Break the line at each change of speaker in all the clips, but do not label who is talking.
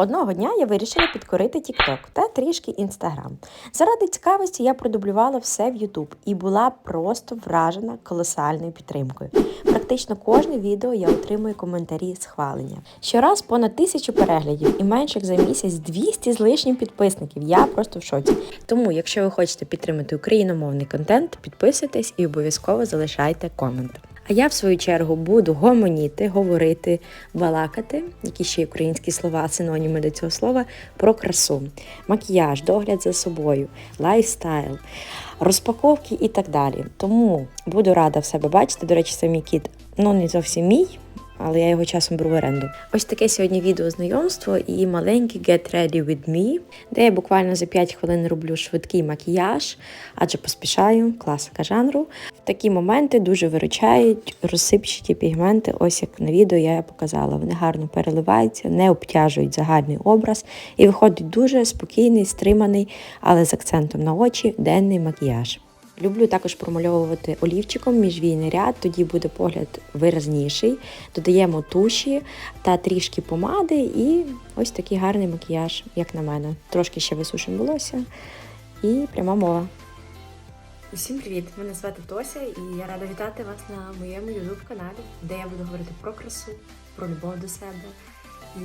Одного дня я вирішила підкорити TikTok та трішки Instagram. Заради цікавості я продублювала все в YouTube і була просто вражена колосальною підтримкою. Практично кожне відео я отримую коментарі схвалення. Щораз понад тисячу переглядів і менше як за місяць 200 з лишнім підписників. Я просто в шоці. Тому, якщо ви хочете підтримати україномовний контент, підписуйтесь і обов'язково залишайте комент. А я, в свою чергу, буду гомоніти, говорити, балакати, які ще й українські слова, синоніми до цього слова, про красу, макіяж, догляд за собою, лайфстайл, розпаковки і так далі. Тому буду рада в себе бачити. До речі, це кіт, ну не зовсім мій. Але я його часом беру в оренду. Ось таке сьогодні відео знайомство і маленький Get Ready With Me, де я буквально за 5 хвилин роблю швидкий макіяж, адже поспішаю, класика жанру. В такі моменти дуже виручають розсипчаті пігменти, ось як на відео я показала. Вони гарно переливаються, не обтяжують загальний образ і виходить дуже спокійний, стриманий, але з акцентом на очі денний макіяж. Люблю також промальовувати олівчиком міжвійний ряд, тоді буде погляд виразніший. Додаємо туші та трішки помади, і ось такий гарний макіяж, як на мене. Трошки ще висушимо волосся і пряма мова. Усім привіт! Мене звати Тося, і я рада вітати вас на моєму youtube каналі, де я буду говорити про красу, про любов до себе і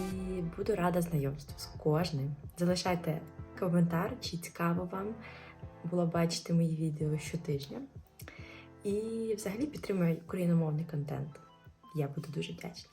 буду рада знайомству з кожним. Залишайте коментар, чи цікаво вам було бачити мої відео щотижня. І взагалі підтримує україномовний контент. Я буду дуже вдячна.